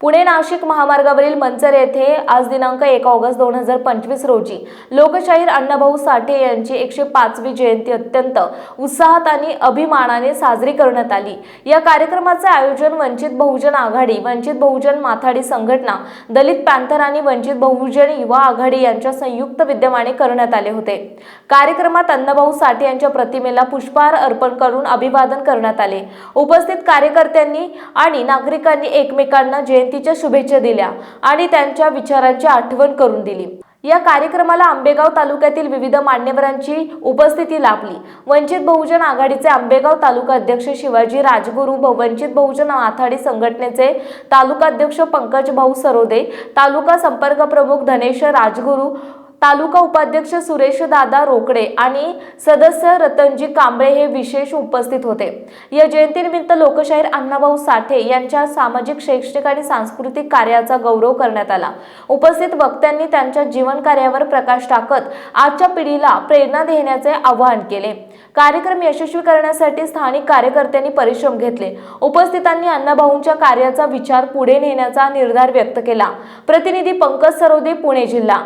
पुणे नाशिक महामार्गावरील मंचर येथे आज दिनांक एक ऑगस्ट दोन हजार पंचवीस रोजी लोकशाहीर अण्णाभाऊ साठे यांची एकशे पाचवी जयंती अत्यंत उत्साहात आणि अभिमानाने साजरी करण्यात आली. या कार्यक्रमाचे आयोजन वंचित बहुजन आघाडी वंचित बहुजन माथाडी संघटना दलित पॅन्थर आणि वंचित बहुजन युवा आघाडी यांच्या संयुक्त विद्यमाने करण्यात आले होते. कार्यक्रमात अण्णाभाऊ साठे यांच्या प्रतिमेला पुष्पहार अर्पण करून अभिवादन करण्यात आले. उपस्थित कार्यकर्त्यांनी आणि नागरिकांनी एकमेकांना जयंती जयंतीच्या शुभेच्छा दिल्या आणि त्यांच्या विचारांची आठवण करून दिली. या कार्यक्रमाला आंबेगाव तालुक्यातील विविध मान्यवरांची उपस्थिती लाभली. वंचित बहुजन आघाडीचे आंबेगाव तालुका अध्यक्ष शिवाजी राजगुरू वंचित बहुजन आघाडी संघटनेचे तालुका अध्यक्ष पंकज भाऊ सरोदे तालुका संपर्क प्रमुख धनेश राजगुरू तालुका उपाध्यक्ष सुरेश दादा रोकडे आणि सदस्य रतनजी कांबळे हे विशेष उपस्थित होते. या जयंतीनिमित्त लोकशाहीर अण्णाभाऊ साठे यांच्या सामाजिक शैक्षणिक आणि सांस्कृतिक कार्याचा गौरव करण्यात आला. उपस्थित वक्त्यांनी त्यांच्या जीवन कार्यावर प्रकाश टाकत आजच्या पिढीला प्रेरणा देण्याचे आवाहन केले. कार्यक्रम यशस्वी करण्यासाठी स्थानिक कार्यकर्त्यांनी परिश्रम घेतले. उपस्थितांनी अण्णाभाऊंच्या कार्याचा विचार पुढे नेण्याचा निर्धार व्यक्त केला. प्रतिनिधी पंकज सरोदे पुणे जिल्हा.